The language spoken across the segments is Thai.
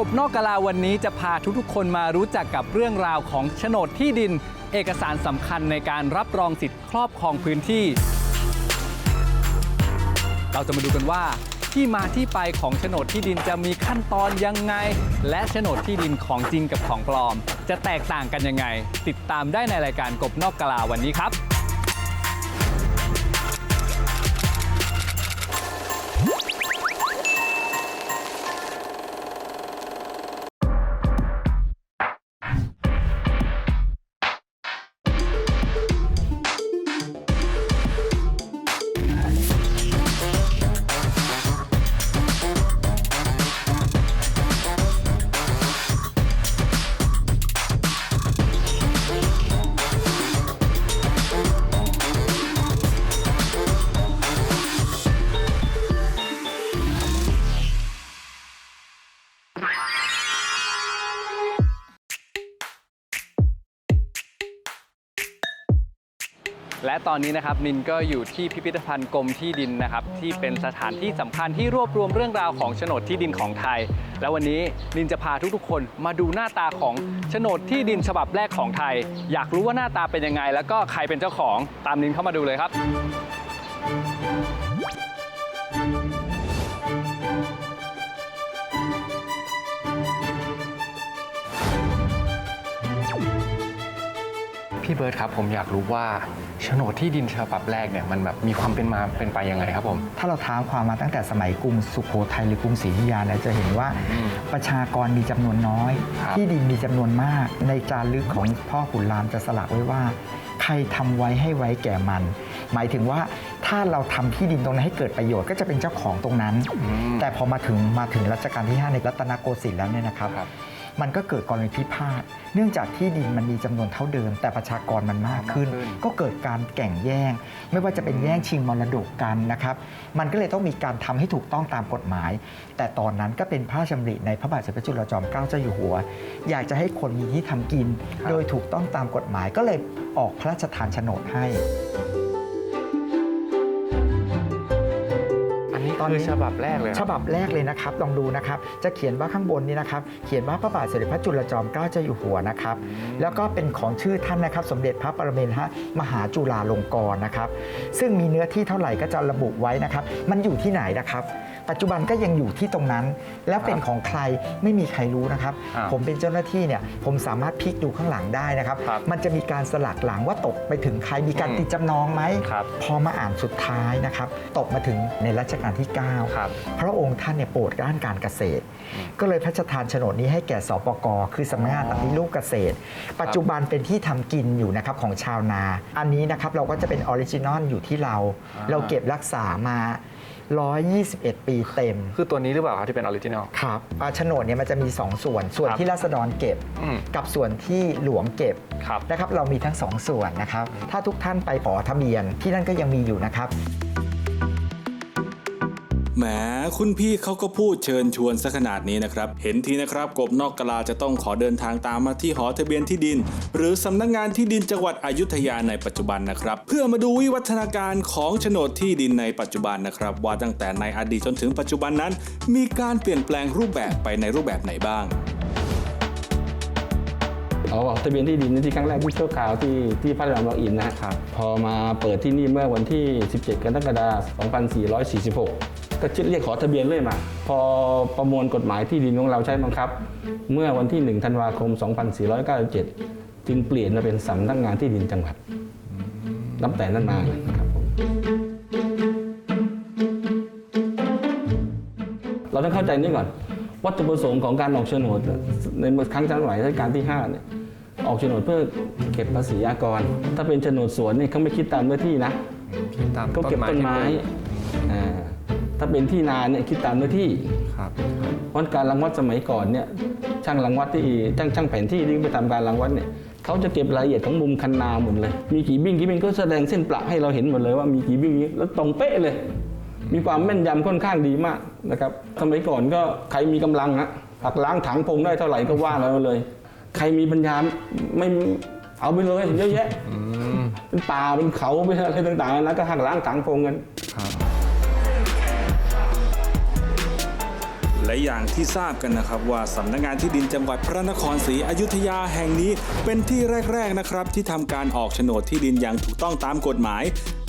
กบนอกกะลาวันนี้จะพาทุกๆ คนมารู้จักกับเรื่องราวของโฉนดที่ดิน เอกสารสำคัญในการรับรองสิทธิ์ครอบครองพื้นที่ เราจะมาดูกันว่า ที่มาที่ไปของโฉนดที่ดินจะมีขั้นตอนยังไง และโฉนดที่ดินของจริงกับของปลอม จะแตกต่างกันยังไง ติดตามได้ในรายการกบนอกกะลาวันนี้ครับ ตอนนี้นะครับนินก็อยู่ที่พิพิธภัณฑ์กรมที่ดินนะครับที่เป็นสถานที่สำคัญที่รวบรวมเรื่องราวของโฉนดที่ดินของไทย แล้ววันนี้นินจะพาทุกๆ คนมาดูหน้าตาของโฉนดที่ดินฉบับแรกของไทย อยากรู้ว่าหน้าตาเป็นยังไง แล้วก็ใครเป็นเจ้าของตามนินเข้ามาดูเลยครับพี่เบิร์ดครับผมอยากรู้ว่า นดที่ดินฉบับแรกเนี่ยมันแบบมีความเป็นมาเป็นไปยังไงครับผม ถ้าเราท้าความมาตั้งแต่สมัยกรุงสุโขทัยหรือกรุงศรีอยุธยาเนี่ยจะเห็นว่าอืมประชากรมีจำนวนน้อย ครับ ที่ดินมีจำนวนมาก ในจารึกของพ่อขุนรามจะสลักไว้ว่า ใครทำไว้ให้ไว้แก่มัน หมายถึงว่าถ้าเราทำที่ดินตรงนั้นให้เกิดประโยชน์ก็จะเป็นเจ้าของตรงนั้นมแต่พอมาถึงมาถึงรัชกาลที่ 5 ในรัตนโกสินทร์แล้วเนี่ยนะครับ ครับ มันก็เกิดกรณีพิพาทเนื่องจากที่ดินมันมีจำนวนเท่าเดิม แต่ประชากรมันมากขึ้นมากขึ้นก็เกิดการแก่งแย่ง ไม่ว่าจะเป็นแย่งชิงมรดกกันนะครับ มันก็เลยต้องมีการทำให้ถูกต้องตามกฎหมาย แต่ตอนนั้นก็เป็นพระราชดำริในพระบาทสมเด็จพระจุลจอมเกล้าเจ้าอยู่หัว อยากจะให้คนมีที่ทำกิน โดยถูกต้องตามกฎหมายก็เลยออกพระราชทานโฉนดให้ ตอนนี้คือฉบับแรกเลยฉบับแรกเลยนะครับลองดูนะครับ จะเขียนว่าข้างบนนี้นะครับ เขียนว่าพระบาทสมเด็จพระจุลจอมเกล้าเจ้าอยู่หัวนะครับ แล้วก็เป็นของชื่อท่านนะครับ สมเด็จพระปรเมนทรมหาจุฬาลงกรณ์นะครับ ซึ่งมีเนื้อที่เท่าไหร่ก็จะระบุไว้นะครับ มันอยู่ที่ไหนนะครับ ปัจจุบันก็ยังอยู่ที่ตรงนั้น แล้วเป็นของใครไม่มีใครรู้นะครับ อ่าผมเป็นเจ้าหน้าที่เนี่ยผมสามารถพลิกดูข้างหลังได้นะครับ ครับมันจะมีการสลักหลังว่าตกไปถึงใครมีการอืมติดจำนองไหมครับพอมาอ่านสุดท้ายนะครับ ตกมาถึงในรัชกาลที่ 9 ครับ พระองค์ท่านเนี่ยโปรดด้านการเกษตร ก็เลยพระราชทานโฉนดนี้ให้แก่สปกคือสำนักงานปฏิรูปเกษตร ปัจจุบันเป็นที่ทำกินอยู่นะครับของชาวนา อันนี้นะครับเราก็จะเป็นออริจินอลอยู่ที่เรา อ่า เราเก็บรักษามา 121 ปีเต็ม คือตัวนี้หรือเปล่าครับที่เป็นออริจินอล ครับอ่าโฉนดเนี่ยมันจะมี 2 ส่วน ส่วนครับที่รัษฎรเก็บ อืมกับส่วนที่หลวงเก็บครับ นะครับ เรามีทั้งสองส่วนนะครับ ถ้าทุกท่านไปขอทะเบียนที่นั่นก็ยังมีอยู่นะครับ แหมคุณพี่เขาก็พูดเชิญชวนซะขนาดนี้นะครับ เห็นทีนะครับกบนอกกลาจะต้องขอเดินทางตามมาที่หอทะเบียนที่ดิน หรือสำนักงานที่ดินจังหวัดอยุธยาในปัจจุบันนะครับ เพื่อมาดูวิวัฒนาการของโฉนดที่ดินในปัจจุบันนะครับ ว่าตั้งแต่ในอดีตจนถึงปัจจุบันนั้น มีการเปลี่ยนแปลงรูปแบบไปในรูปแบบไหนบ้างอ๋อทะเบียนที่ดินนี่ที่ครั้งแรกที่ชั่วคราวที่ที่พระรามบางอินนะครับ พอมาเปิดที่นี่เมื่อวันที่ 17 กรกฎาคม 2446 ก็ชื่อเรียกขอทะเบียนเรื่อยมา พอประมวลกฎหมายที่ดินของเราใช้บังคับ เมื่อวันที่ 1 ธันวาคม 2497 จึงเปลี่ยนมาเป็นสำนักงานที่ดินจังหวัดนับแต่นั้นมานะครับผมเราต้องเข้าใจนี่ก่อน วัตถุประสงค์ของการออกโฉนดในครั้งสมัยรัชกาลที่5เนี่ยออกโฉนดเพื่อเก็บภาษีอากร ถ้าเป็นโฉนดสวนเนี่ยเขาไม่คิดตามเนื้อที่นะตามเขาเก็บต้นไม้อ่า ถ้าเป็นที่นาเนี่ยคิดตามเนื้อที่ครับเพราะการรังวัดสมัยก่อนเนี่ยช่างรังวัดที่ช่างช่างแผนที่ที่ไปทำการรังวัดเนี่ยเขาจะเก็บรายละเอียดของมุมคันนาหมดเลย มีกี่บิ้งกี่บิ้งก็แสดงเส้นประให้เราเห็นหมดเลยว่ามีกี่บิ้งนี้แล้วตรงเป๊ะเลย มีความแม่นยำค่อนข้างดีมากนะครับสมัยก่อนก็ใครมีกำลังฮะผักล้างถังพงได้เท่าไหร่ก็ว่ามาเลย ใครมีปัญญาไม่เอาไปเลยเยอะแยะเป็นป่าเป็นเขาเป็นอะไรต่างๆนะก็หักล้างถังพงกัน และอย่างที่ทราบกันนะครับ ว่าสำนักงานที่ดินจังหวัดพระนครศรีอยุธยาแห่งนี้เป็นที่แรก ๆนะครับ ที่ทำการออกโฉนดที่ดินอย่างถูกต้องตามกฎหมาย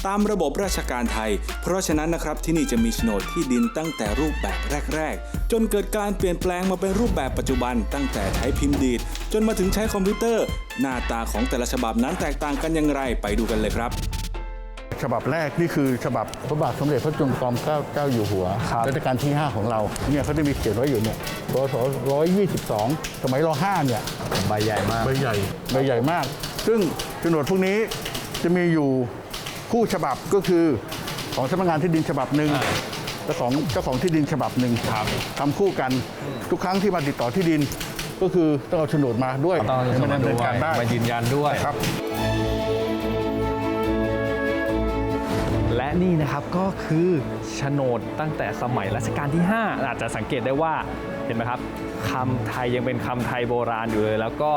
ตามระบบราชการไทย เพราะฉะนั้นนะครับที่นี่จะมีโฉนดที่ดินตั้งแต่รูปแบบแรก ๆ จนเกิดการเปลี่ยนแปลงมาเป็นรูปแบบปัจจุบัน ตั้งแต่ใช้พิมพ์ดีดจนมาถึงใช้คอมพิวเตอร์ หน้าตาของแต่ละฉบับนั้นแตกต่างกันอย่างไรไปดูกันเลยครับ ฉบับแรกนี่คือฉบับพระบาทสมเด็จพระจุลจอมเกล้าเจ้าอยู่หัวรัชกาลที่ 5 ของเราเนี่ยเขาจะมีเขียนไว้อยู่เนี่ยพศ122 สมัยร5เนี่ยใบใหญ่มากใบใหญ่ใบใหญ่มาก ซึ่งโฉนดพวกนี้จะมีอยู่คู่ฉบับก็คือของสำนักงานที่ดินฉบับหนึ่งและของเจ้าของที่ดินฉบับหนึ่งทำคู่กันทุกครั้งที่มาติดต่อที่ดิน ก็คือต้องเอาโฉนดมาด้วยต้องเอาโฉนดให้มันดำเนินการได้มายืนยันด้วยครับ และนี่นะครับก็คือโฉนดตั้งแต่สมัยรัชกาลที่ 5 อาจจะสังเกตได้ว่าเห็นไหมครับคำไทยยังเป็นคำไทยโบราณอยู่เลย แล้วก็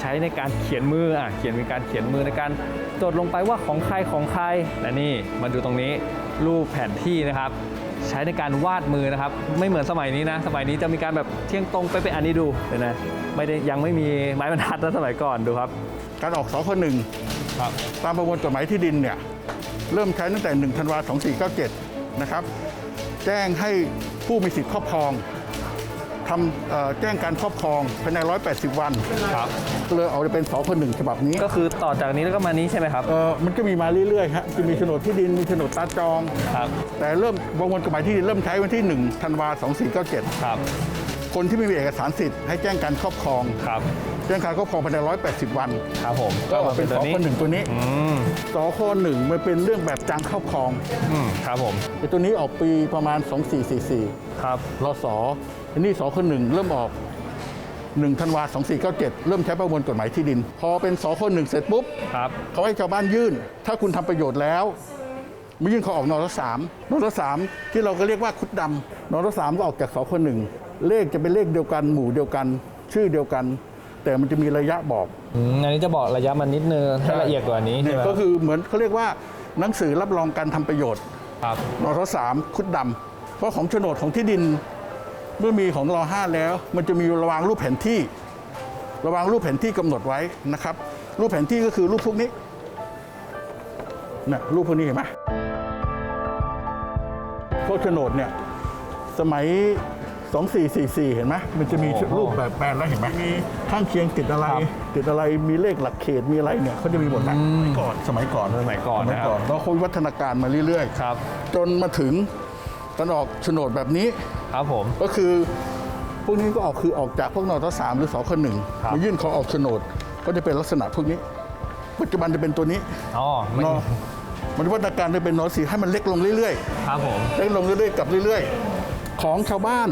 ใช้ในการเขียนมืออะเขียนเป็นการเขียนมือในการจดลงไปว่าของใครของใครและนี่มาดูตรงนี้รูปแผนที่นะครับ ใช้ในการวาดมือนะครับ ไม่เหมือนสมัยนี้นะ สมัยนี้จะมีการแบบเที่ยงตรงไปไปอันนี้ดูเห็นไหมไม่ได้ยังไม่มีไม้บรรทัดนะสมัยก่อนดูครับ การออกสคหนึ่งตามประมวลกฎหมายที่ดินเนี่ย เริ่มใช้ตั้งแต่ 1 ธันวาคม 2497 นะครับ แจ้งให้ผู้มีสิทธิ์ครอบครองทำเอ่อแจ้งการครอบครองภายใน 180 วันครับก็เลยเอาไปเป็นสคหนึ่งฉบับนี้ ก็คือต่อจากนี้แล้วก็มานี้ใช่ไหมครับ เอ่อมันก็มีมาเรื่อยๆฮะจะมีโฉนดที่ดิน มีโฉนดตาจองครับแต่เริ่มประมวลกฎหมายที่ดินเริ่มใช้วันที่1ธันวาคม 2497 ครับ คนที่ไม่มีเอกสารสิทธิ์ให้แจ้งการครอบครองครับ แจ้งการครอบครองภายใน180 วันครับผมก็มาเป็นสตัวคหนึ่งตัวนี้อืมสคหนึ่งมันเป็นเรื่องแบบจางครอบครองอืมครับผมไอ้ตัวนี้ออกปีประมาณ 2444ครับรศอันนี้สคหนึ่งเริ่มออก1ธันวาคม2497 เริ่มใช้ประมวลกฎหมายที่ดิน พอเป็นสคหนึ่งเสร็จปุ๊บ ครับเขาให้ชาวบ้านยื่น ถ้าคุณทำประโยชน์แล้ว ไม่ยื่นเขาออกนรสามนรสามที่เราก็เรียกว่าคุดดำนรสามก็ออกจากสคหนึ่ง เลขจะเป็นเลขเดียวกัน หมู่เดียวกัน ชื่อเดียวกัน แต่มันจะมีระยะบอกอืมอันนี้จะบอกระยะมันนิดนึงให้ละเอียดกว่านี้เนี่ใช่ยไหมก็คือเหมือนเขาเรียกว่าหนังสือรับรองการทำประโยชน์ครับ นทสามคุดดำเพราะของโฉนดของที่ดิน เมื่อมีของรอห้าแล้ว มันจะมีระวางรูปแผนที่ ระวางรูปแผนที่กำหนดไว้นะครับ รูปแผนที่ก็คือรูปพวกนี้นะรูปพวกนี้เห็นไหมพวกโฉนดเนี่ยสมัย 2444 เห็นไหมมันจะมีรูปแบบแปลนแล้วเห็นไหมมีข้างเคียงติดอะไร ติดอะไรมีเลขหลักเขตมีอะไรเนี่ยเขาจะมีหมดนะก่อนสมัยก่อนสมัยก่อนสมัยนะครับก่อนแล้วเขาวิวัฒนาการมาเรื่อยๆครับ จนมาถึงการออกโฉนดแบบนี้ครับผมก็คือพวกนี้ก็ออกคือออกจากพวกนอทสามหรือสคหนึ่งครับมายื่นขอออกโฉนดก็จะเป็นลักษณะพวกนี้ ปัจจุบันจะเป็นตัวนี้อ๋อไม่นอมันวิวัฒนาการจะเป็นนอสีให้มันเล็กลงเรื่อยครับผมๆเล็กลงเรื่อยๆกลับเรื่อยๆ ของชาวบ้าน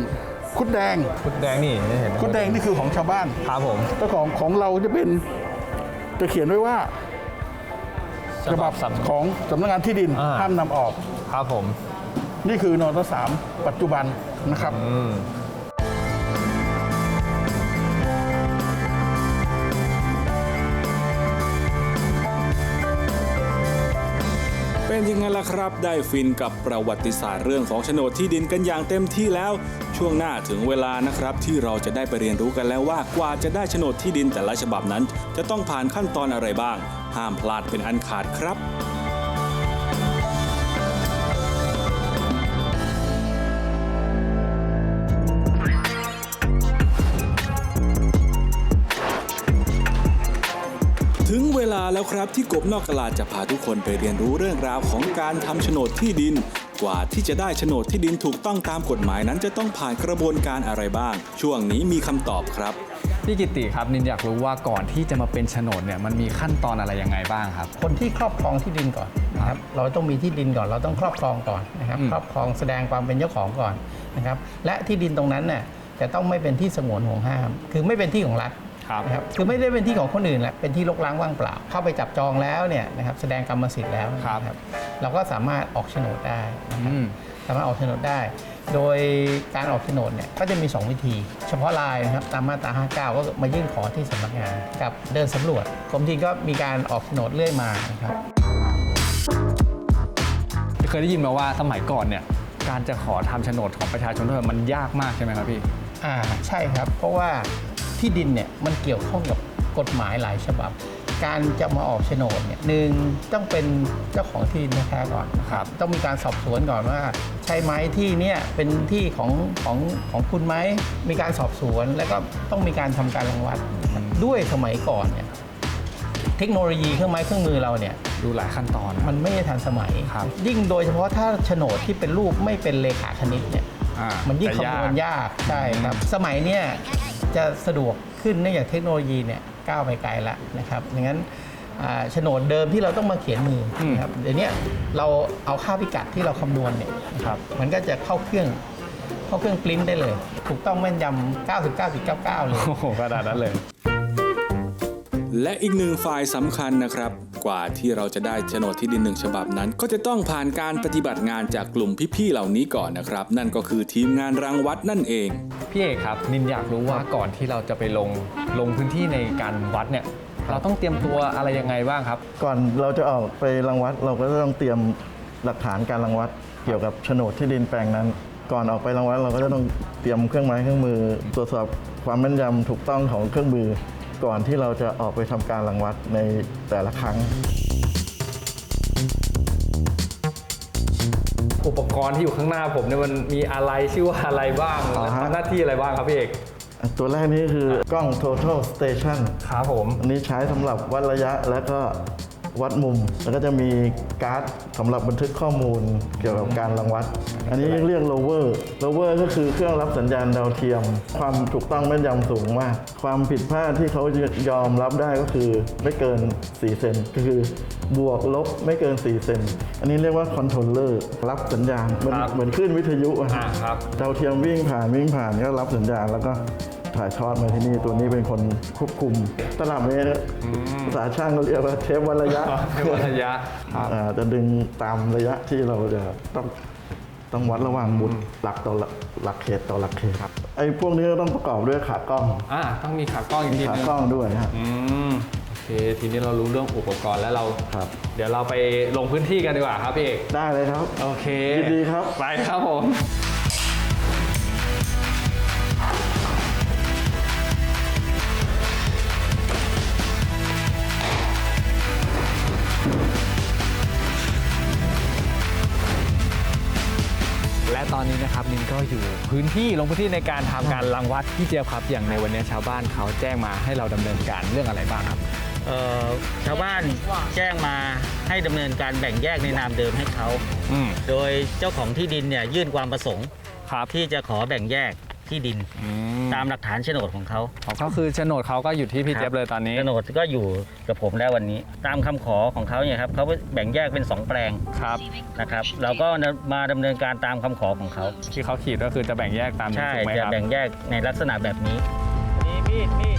คุดแดง คุดแดงนี่เห็นคุดแดงนี่คือของชาวบ้านครับผมแต่ของของเราจะเป็นจะเขียนไว้ว่าฉบับสับของสำนักงานที่ดินอ่าห้ามนำออกครับผม นี่คือนอทสามปัจจุบันนะครับ เป็นยังไงล่ะครับ ได้ฟินกับประวัติศาสตร์เรื่องของโฉนดที่ดินกันอย่างเต็มที่แล้ว ช่วงหน้าถึงเวลานะครับที่เราจะได้ไปเรียนรู้กันแล้วว่ากว่าจะได้โฉนดที่ดินแต่ละฉบับนั้น จะต้องผ่านขั้นตอนอะไรบ้าง ห้ามพลาดเป็นอันขาดครับ ถึงเวลาแล้วครับที่กบนอกกลาจะพาทุกคนไปเรียนรู้เรื่องราวของการทำโฉนดที่ดิน กว่าที่จะได้โฉนดที่ดินถูกต้องตามกฎหมายนั้นจะต้องผ่านกระบวนการอะไรบ้าง ช่วงนี้มีคำตอบครับ พี่กิติครับนินอยากรู้ว่าก่อนที่จะมาเป็นโฉนดเนี่ยมันมีขั้นตอนอะไรยังไงบ้างครับ คนที่ครอบครองที่ดินก่อนนะครับเราต้องมีที่ดินก่อนเราต้องครอบครองก่อนนะครับ อืม ครอบครองแสดงความเป็นเจ้าของก่อนนะครับ และที่ดินตรงนั้นเนี่ยจะต้องไม่เป็นที่สงวนห่วงห้าม คือไม่เป็นที่ของรัฐ ครับ นะครับคือไม่ได้เป็นที่ของคนอื่นแหละเป็นที่รกร้างว่างเปล่า เข้าไปจับจองแล้วเนี่ยนะครับแสดงกรรมสิทธิ์แล้วนะครับเราก็สามารถออกโฉนดได้นะครับอืม สามารถออกโฉนดได้ โดยการออกโฉนดเนี่ยก็จะมี 2 วิธี เฉพาะลายนะครับตามมาตรา 59 ก็มายื่นขอที่สำนักงานกับเดินสำรวจกรมที่ดินก็มีการออกโฉนดเรื่อยมานะครับ เคยได้ยินมาว่าสมัยก่อนเนี่ย การจะขอทำโฉนดของประชาชนทั่วไปมันยากมากใช่ไหมครับพี่ อ่าใช่ครับ เพราะว่า ที่ดินเนี่ยมันเกี่ยวข้องกับกฎหมายหลายฉบับ การจะมาออกโฉนดเนี่ยหนึ่งต้องเป็นเจ้าของที่ดินแท้ๆก่อนนะครับต้องมีการสอบสวนก่อนว่า ใช่ไหมที่เนี่ยเป็นที่ของของของคุณไหมมีการสอบสวนแล้วก็ต้องมีการทำการรังวัดด้วยสมัยก่อนเนี่ยเทคโนโลยีเครื่องไม้เครื่องมือเราเนี่ยดูหลายขั้นตอนนะมันไม่ได้ทันสมัยครับยิ่งโดยเฉพาะถ้าโฉนดที่เป็นรูปไม่เป็นเลขาคณิตเนี่ยอ่ามันยิ่งจะคำนวณยากใช่ครับสมัยเนี้ย จะสะดวกขึ้นเนื่องจากเทคโนโลยีเนี่ยก้าวไปไกลแล้วนะครับดังนั้นอ่าโฉนดเดิมที่เราต้องมาเขียนมืออมนะครับเดี๋ยวเนี้ยเราเอาค่าพิกัดที่เราคำนวณเนี่ยครับมันก็จะเข้าเครื่องเข้าเครื่องปริ้นได้เลย ถูกต้องแม่นยำ99.99 เลยโอ้โหขนาดนั้นเลย และอีกหนึ่งฝ่ายสำคัญนะครับ กว่าที่เราจะได้โฉนดที่ดินหนึ่งฉบับนั้น ก็จะต้องผ่านการปฏิบัติงานจากกลุ่มพี่ๆเหล่านี้ก่อนนะครับ นั่นก็คือทีมงานรังวัดนั่นเอง พี่เอกครับ นินอยากรู้ว่าก่อนที่เราจะไปลงลงพื้นที่ในการวัดเนี่ยเราต้องเตรียมตัวอะไรยังไงบ้างครับ ก่อนเราจะออกไปรังวัดเราก็ต้องเตรียมหลักฐานการรังวัด เกี่ยวกับโฉนดที่ดินแปลงนั้น ก่อนออกไปรังวัดเราก็จะต้องเตรียมเครื่องไม้เครื่องมือ ตรวจสอบความแม่นยำถูกต้องของเครื่องมือ ก่อนที่เราจะออกไปทำการรังวัดในแต่ละครั้ง อุปกรณ์ที่อยู่ข้างหน้าผมเนี่ยมันมีอะไรชื่อว่าอะไรบ้างอ๋อฮะ ทำหน้าที่อะไรบ้างครับพี่เอกตัวแรกนี้คือกล้อง total station ครับผม อันนี้ใช้สำหรับวัดระยะและก็ วัดมุม แล้วก็จะมีการ์ดสำหรับบันทึกข้อมูลเกี่ยวกับการรังวัด อันนี้เรียก lower lower ก็คือเครื่องรับสัญญาณดาวเทียม ความถูกต้องแม่นยำสูงมาก ความผิดพลาดที่เขายอมรับได้ก็คือไม่เกิน 4 เซนก็คือบวกลบไม่เกิน 4 เซน อันนี้เรียกว่า controller รับสัญญาณ เหมือนครับเหมือนคลื่นวิทยุอะอ่าครับดาวเทียมวิ่งผ่านวิ่งผ่านก็รับสัญญาณแล้วก็ ถ่ายทอดมาที่นี่ตัวนี้เป็นคนควบคุมตลับเมตรภาษาช่างก็เรียกว่าเทปวัดระยะเทปวัดระยะครับอ่าจะดึงตามระยะที่เราจะต้องต้องวัดระหว่างบุตรหลักต่อหลักหลักเขตต่อหลักเขตไอ้พวกนี้ก็ต้องประกอบด้วยขากล้องอ่าต้องมีขากล้องอีกทีขานึงกล้องด้วยครับอืมโอเคทีนี้เรารู้เรื่องอุปกรณ์แล้วเราครับ เดี๋ยวเราไปลงพื้นที่กันดีกว่าครับพี่เอกได้เลยครับ โอเคยินดีครับไปครับผม ก็อยู่พื้นที่ลงพื้นที่ในการทำการรังวัดพี่เจี๊ยบครับอย่างในวันนี้ชาวบ้านเขาแจ้งมาให้เราดำเนินการเรื่องอะไรบ้างครับเอ่อชาวบ้านแจ้งมาให้ดำเนินการแบ่งแยกในนามเดิมให้เขาอืมโดยเจ้าของที่ดินเนี่ยยื่นความประสงค์ครับที่จะขอแบ่งแยก ที่ดิน อืมตามหลักฐานโฉนดของเขาอ๋อก็คือโฉนดเขาก็อยู่ที่พี่เจี๊ยบเลยตอนนี้โฉนดก็อยู่กับผมแล้ววันนี้ ตามคำขอของเขาเนี่ยครับเขาแบ่งแยกเป็น 2 แปลงครับ นะครับ เราก็มาดำเนินการตามคำขอของเขา ที่เขาขีดก็คือจะแบ่งแยกตามนี้ใช่ถูกไหมจะครับ แบ่งแยกในลักษณะแบบนี้ นี่มีดมีด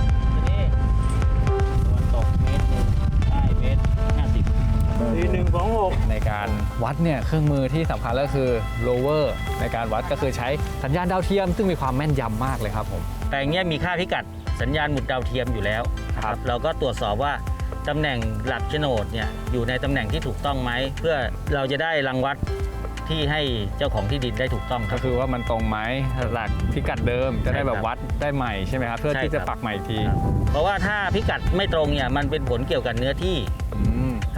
ในการวัดเนี่ยเครื่องมือที่สำคัญก็คือ lower ในการวัดก็คือใช้สัญญาณดาวเทียม ซึ่งมีความแม่นยำมากเลยครับผมแต่อย่างเงี้ยมีค่าพิกัดสัญญาณหมุดดาวเทียมอยู่แล้วนะคครัรับบเราก็ตรวจสอบว่าตำแหน่งหลักโฉนดเนี่ยอยู่ในตำแหน่งที่ถูกต้องไหมเพื่อเราจะได้รังวัดที่ให้เจ้าของที่ดินได้ถูกต้องคก็รับคือว่ามันตรงไหมหลักพิกัดเดิมจะได้แบบใช่ครับวัดได้ใหม่ใช่ไหมครับเพื่อใช่ที่จะครับ ปักใหม่อีกทีครับเพราะว่าถ้าพิกัดไม่ตรงเนี่ยมันเป็นผลเกี่ยวกับเนื้อที่อืม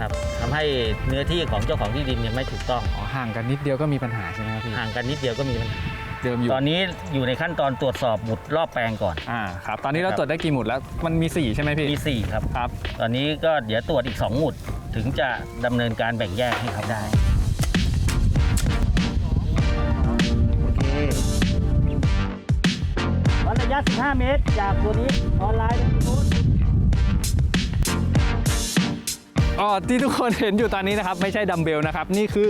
ครับทำให้เนื้อที่ของเจ้าของที่ดินเนี่ยไม่ถูกต้อง อ๋อห่างกันนิดเดียวก็มีปัญหาใช่ไหมครับพี่ห่างกันนิดเดียวก็มีปัญหาเดิมอยู่ตอนนี้อยู่ในขั้นตอนตรวจสอบหมุดรอบแปลงก่อน อ่าครับตอนนี้เราครับตรวจได้กี่หมุดแล้วมันมีสี่ใช่ไหมพี่มี4ครับ ครับ ตอนนี้ก็เดี๋ยวตรวจอีก 2 หมุดถึงจะดำเนินการแบ่งแยกให้เขาได้ โอเควัดระยะ 15 เมตร จากตัวนี้ออนไลน์เป็นนู้น อ๋อที่ทุกคนเห็นอยู่ตอนนี้นะครับ ไม่ใช่ดัมเบลนะครับ นี่คือ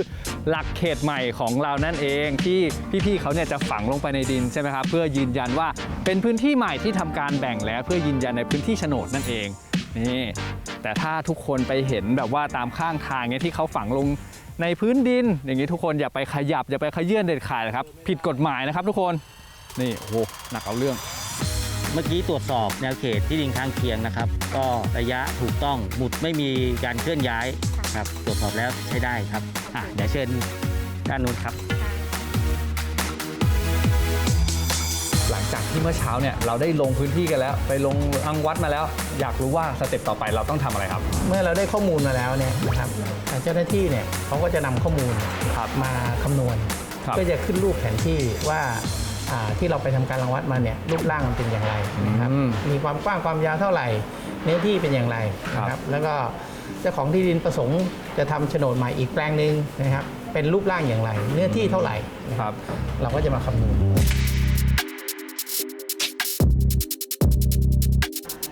หลักเขตใหม่ของเรานั่นเองที่พี่ๆเขาเนี่ยจะฝังลงไปในดินใช่ไหมครับ เพื่อยืนยันว่าเป็นพื้นที่ใหม่ที่ทำการแบ่งแล้วเพื่อยืนยันในพื้นที่โฉนดนั่นเองนี่แต่ถ้าทุกคนไปเห็นแบบว่าตามข้างทางเนี่ยที่เขาฝังลงในพื้นดิน อย่างนี้ทุกคนอย่าไปขยับอย่าไปขยื่นเด็ดขาดนะครับ ผิดกฎหมายนะครับ ทุกคนนี่โอ้หหนักเอาเรื่อง เมื่อกี้ตรวจสอบแนวเขตที่ดินข้างเคียงนะครับ ก็ระยะถูกต้องหมุดไม่มีการเคลื่อนย้ายครับตรวจสอบแล้วใช้ได้ครับอะเดี๋ยวเชิญด้านนู้นครับ หลังจากที่เมื่อเช้าเนี่ยเราได้ลงพื้นที่กันแล้ว ไปลงอังวัดมาแล้ว อยากรู้ว่าสเต็ปต่อไปเราต้องทำอะไรครับ เมื่อเราได้ข้อมูลมาแล้วเนี่ยนะครับทางเจ้าหน้าที่เนี่ยเขาก็จะนำข้อมูลมาคำนวณครัเพื่อจะขึ้นรูปแผนที่ว่า ที่เราไปทำการรังวัดมาเนี่ยรูปร่างมันเป็นอย่างไรนะครับอืมมีความกว้างความยาวเท่าไหร่ เนื้อที่เป็นอย่างไรนะคครัรับบแล้วก็เจ้าของที่ดินประสงค์จะทำโฉนดใหม่อีกแปลงหนึ่งนะครับเป็นรูปร่างอย่างไร เนื้อที่เท่าไหร่นะคครัรับบเราก็จะมาคำนวณ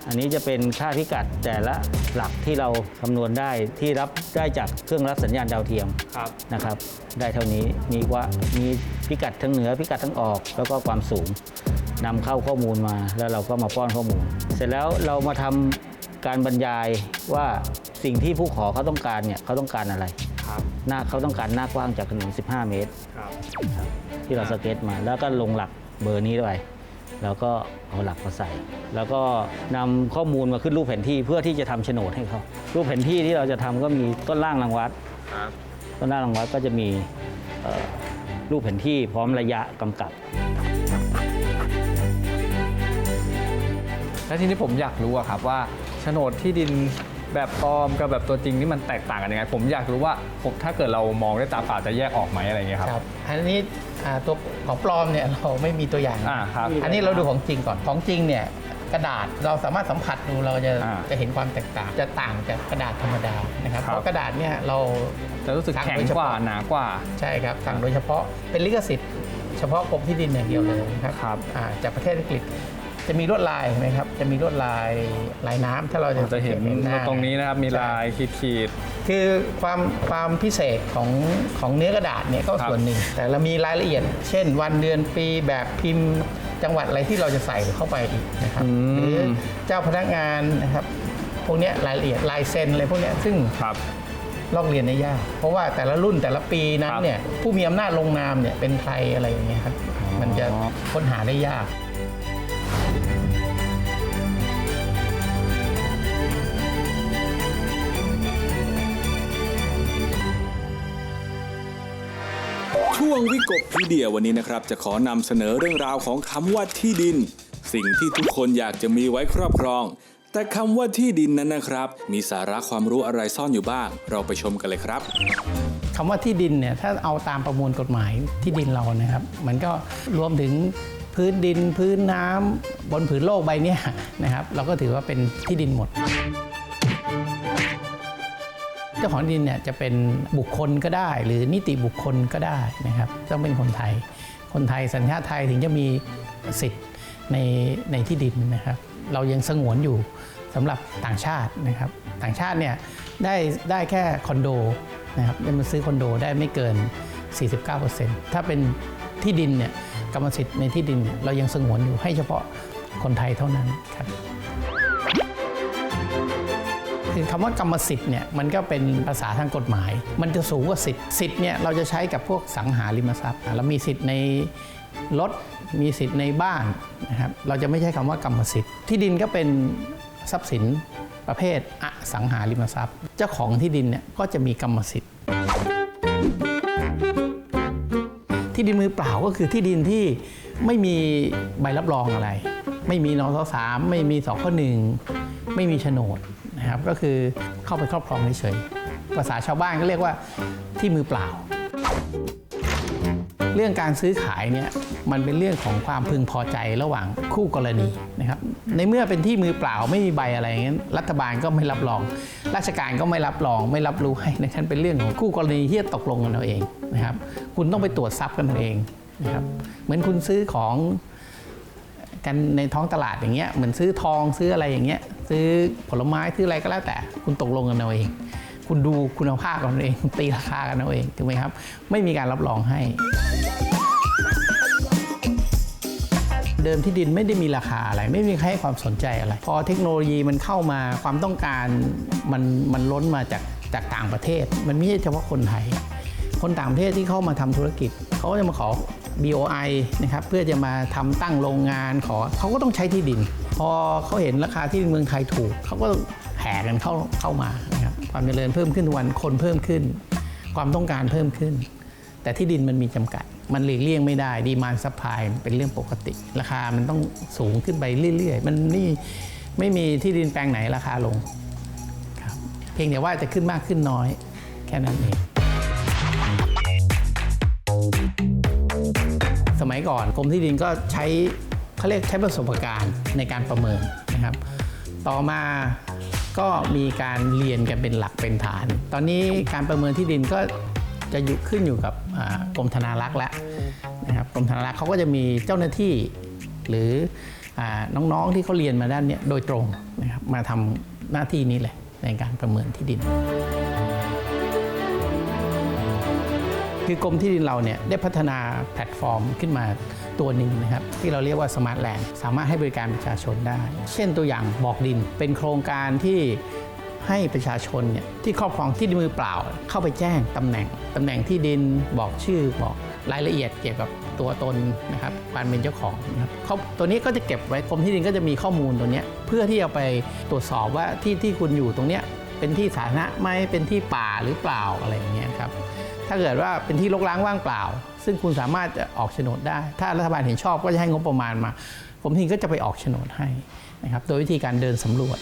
อันนี้จะเป็นค่าพิกัดแต่ละ หลักที่เราคำนวณได้ที่รับได้จากเครื่องรับสัญญาณดาวเทียมครับนะครับ ได้เท่านี้มีว่ามีพิกัดทั้งเหนือพิกัดทั้งออกแล้วก็ความสูงนำเข้าข้อมูลมาแล้วเราก็มาป้อนข้อมูล เสร็จแล้วเรามาทำการบรรยายว่าสิ่งที่ผู้ขอเขาต้องการเนี่ยเขาต้องการอะไรครับหน้าเขาต้องการหน้ากว้างจากถนน 15 เมตร ครับ ที่เราสเก็ตมาแล้วก็ลงหลักเบอร์นี้ด้วย แล้วก็เอาหลักมาใส่ แล้วก็นำข้อมูลมาขึ้นรูปแผนที่เพื่อที่จะทำโฉนดให้เขารูปแผนที่ที่เราจะทำก็มีต้นล่างรังวัดครับต้นล่างรังวัดก็จะมีเอ่อรูปแผนที่พร้อมระยะกำกับและทีนี้ผมอยากรู้อะครับว่าโฉนดที่ดิน แบบปลอมกับแบบตัวจริงนี่มันแตกต่างกันยังไง ผมอยากรู้ว่าผมถ้าเกิดเรามองด้วยตาเปล่าจะแยกออกไหมอะไรเงี้ยครับครับอันนี้อ่าตัวของปลอมเนี่ยเราไม่มีตัวอย่าง อ่าครับ อันนี้เราดูของจริงก่อนของจริงเนี่ยกระดาษเราสามารถสัมผัสดูเราจะอ่าจะเห็นความแตกต่างจะต่างจากกระดาษธรรมดานะครับครับ เพราะกระดาษเนี่ยเรา จะรู้สึกสั่แข็งโดยเฉกว่าพะหนากว่า ใช่ครับสั่งโดยเฉพาะเป็นลิขสิทธิ์ เฉพาะกรมที่ดินอย่างเดียวเลยนะครับครับ อ่าจากประเทศอังกฤษ จะมีลวดลายเห็นไหมครับ จะมีลวดลายลายน้ำถ้าเราจะเราจะเห็นหาตรงนี้นะครับมีลายขีด คือความความพิเศษของของเนื้อกระดาษเนี่ยก็ครับส่วนหนึ่ง แต่เรามีรายละเอียด เช่น วันเดือนปีแบบพิมพ์จังหวัดอะไรที่เราจะใส่เข้าไปอีกนะครับอืมหรือเจ้าพนักงานนะครับพวกเนี้ยรายละเอียดลายเซ็นอะไรพวกเนี้ยซึ่งๆครับลอกเรียนได้ยาก เพราะว่าแต่ละรุ่นแต่ละปีนั้นครับเนี่ยผู้มีอำนาจลงนามเนี่ยเป็นใครอะไรอย่างเงี้ยครับมันจะค้นหาได้ยาก ช่วงวิกบพีเดียวันนี้นะครับ จะขอนำเสนอเรื่องราวของคำว่าที่ดิน สิ่งที่ทุกคนอยากจะมีไว้ครอบครอง แต่คำว่าที่ดินนั้นนะครับ มีสาระความรู้อะไรซ่อนอยู่บ้าง เราไปชมกันเลยครับคำว่าที่ดินเนี่ยถ้าเอาตามประมวลกฎหมายที่ดินเรานะครับ มันก็รวมถึงพื้นดินพื้นน้ำบนผืนโลกใบนี้นะครับ เราก็ถือว่าเป็นที่ดินหมด เจ้าของดินเนี่ยจะเป็นบุคคลก็ได้ หรือนิติบุคคลก็ได้นะครับต้องเป็นคนไทย คนไทยสัญชาติไทยถึงจะมีสิทธิ์ในในที่ดินนะครับ เรายังสงวนอยู่สำหรับต่างชาตินะครับ ต่างชาติเนี่ยได้ได้แค่คอนโดนะครับได้มาซื้อคอนโดได้ไม่เกิน 49%ถ้าเป็นที่ดินเนี่ยกรรมสิทธิ์ในที่ดินเนี่ยเรายังสงวนอยู่ให้เฉพาะคนไทยเท่านั้นครับ คำว่ากรรมสิทธิ์เนี่ยมันก็เป็นภาษาทางกฎหมาย มันจะสูงกว่าสิทธิ์สิทธิ์เนี่ยเราจะใช้กับพวกสังหาริมทรัพย์เรามีสิทธิ์ในรถมีสิทธิ์ในบ้านนะครับเราจะไม่ใช้คำว่ากรรมสิทธิ์ ที่ดินก็เป็นทรัพย์สินประเภทอสังหาริมทรัพย์ เจ้าของที่ดินเนี่ยก็จะมีกรรมสิทธิ์ ที่ดินมือเปล่าก็คือที่ดินที่ไม่มีใบรับรองอะไร ไม่มีนสสามไม่มีสคหนึ่งไม่มีโฉนด นะครับก็คือเข้าไปครอบครองเฉยๆภาษาชาวบ้านก็เรียกว่าที่มือเปล่า เรื่องการซื้อขายเนี่ยมันเป็นเรื่องของความพึงพอใจระหว่างคู่กรณีนะครับในเมื่อเป็นที่มือเปล่าไม่มีใบอะไรอย่างนั้นรัฐบาลก็ไม่รับรอง ราชการก็ไม่รับรองไม่รับรู้ให้นะครับเป็นเรื่องของคู่กรณีที่จะตกลงกันเอาเองนะครับคุณต้องไปตรวจทรัพย์กันเอาเองนะครับเหมือนคุณซื้อของกันในท้องตลาดอย่างเงี้ยเหมือนซื้อทองซื้ออะไรอย่างเงี้ย ซื้อผลไม้ซื้ออะไรก็แล้วแต่ คุณตกลงกันเอาเอง คุณดูคุณภาพกันเอาเอง ตีราคากันเอาเองถูกไหมครับ ไม่มีการรับรองให้ เดิมที่ดินไม่ได้มีราคาอะไร ไม่มีใครให้ความสนใจอะไร พอเทคโนโลยีมันเข้ามาความต้องการมันมันล้นมาจากจากต่างประเทศ มันไม่ใช่เฉพาะคนไทยคนต่างประเทศที่เข้ามาทำธุรกิจ เขาก็จะมาขอ BOI นะครับเพื่อจะมาทำตั้งโรงงานขอเขาก็ต้องใช้ที่ดิน พอเขาเห็นราคาที่เมืองไทยถูก เขาก็แห่กันเข้าเข้ามานะครับความเจริญเพิ่มขึ้นทุกวันคนเพิ่มขึ้น ความต้องการเพิ่มขึ้น แต่ที่ดินมันมีจำกัด มันหลีกเลี่ยงไม่ได้ดีมานซัพพลายเป็นเรื่องปกติ ราคามันต้องสูงขึ้นไปเรื่อยๆ มันนี่ไม่มีที่ดินแปลงไหนราคาลงครับเพียงแต่ว่าจะขึ้นมากขึ้นน้อย แค่นั้นเองสมัยก่อนกรมที่ดินก็ใช้ เขาเรียกใช้ประสบการณ์ในการประเมินนะครับ ต่อมาก็มีการเรียนกันเป็นหลักเป็นฐาน ตอนนี้การประเมินที่ดินก็จะอยู่ขึ้นอยู่กับกรมธนารักษ์แล้วนะครับกรมธนารักษ์เขาก็จะมีเจ้าหน้าที่ หรืออน้องๆที่เขาเรียนมาด้านนี้โดยตรงนะครับมาทำหน้าที่นี้เลยในการประเมินที่ดิน คือกรมที่ดินเราเนี่ยได้พัฒนาแพลตฟอร์มขึ้นมา ตัวหนึ่งนะครับที่เราเรียกว่าสมาร์ทแลนด์สามารถให้บริการประชาชนได้ เช่นตัวอย่างบอกดินเป็นโครงการที่ให้ประชาชนเนี่ยที่ครอบครองที่ดินมือเปล่า เข้าไปแจ้งตำแหน่งตำแหน่งที่ดินบอกชื่อบอกรายละเอียดเกี่ยวกับตัวตนนะครับการเป็นเจ้าของนะครับเขาตัวนี้ก็จะเก็บไว้กรมที่ดินก็จะมีข้อมูลตัวนี้เพื่อที่จะไปตรวจสอบว่าที่ที่คุณอยู่ตรงเนี้ยเป็นที่สาธารณะไหมเป็นที่ป่าหรือเปล่าอะไรอย่างเงี้ยครับ ถ้าเกิดว่าเป็นที่รกร้างว่างเปล่า ซึ่งคุณสามารถจะออกโฉนดได้ ถ้ารัฐบาลเห็นชอบก็จะให้งบประมาณมา ผมทีก็จะไปออกโฉนดให้นะครับโดยวิธีการเดินสำรวจ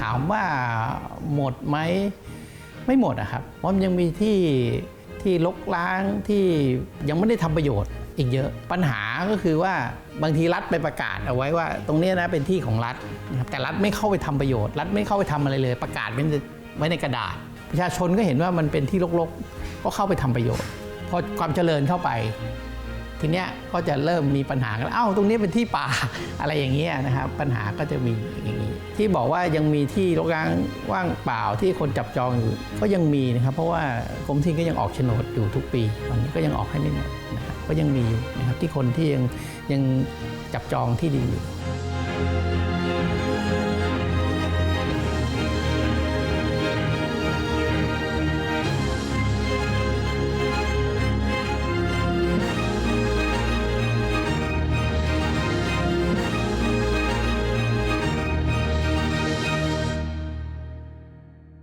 ถามว่าหมดไหมไม่หมดอะครับ เพราะมันยังมีที่ที่ลกล้างที่ยังไม่ได้ทำประโยชน์อีกเยอะปัญหาก็คือว่าบางทีรัฐไปประกาศเอาไว้ว่า ตรงนี้นะเป็นที่ของรัฐแต่รัฐไม่เข้าไปทำประโยชน์ รัฐไม่เข้าไปทำอะไรเลย ประกาศไว้ใน ไว้ในกระดาษ ประชาชนก็เห็นว่ามันเป็นที่รกๆ ก็เข้าไปทำประโยชน์ พอความเจริญเข้าไป ทีเนี้ยก็จะเริ่มมีปัญหากันเอ้าตรงนี้เป็นที่ป่าอะไรอย่างเงี้ยนะครับปัญหาก็จะมีอย่างนี้ที่บอกว่ายังมีที่รกร้างว่างเปล่าที่คนจับจองอยู่ก็ยังมีนะครับ เพราะว่ากรมที่ก็ยังออกโฉนดอยู่ทุกปีตอนนี้ก็ยังออกให้ไม่หมดนะครับก็ยังมีอยู่นะครับที่คนที่ยังยังจับจองที่ดินอยู่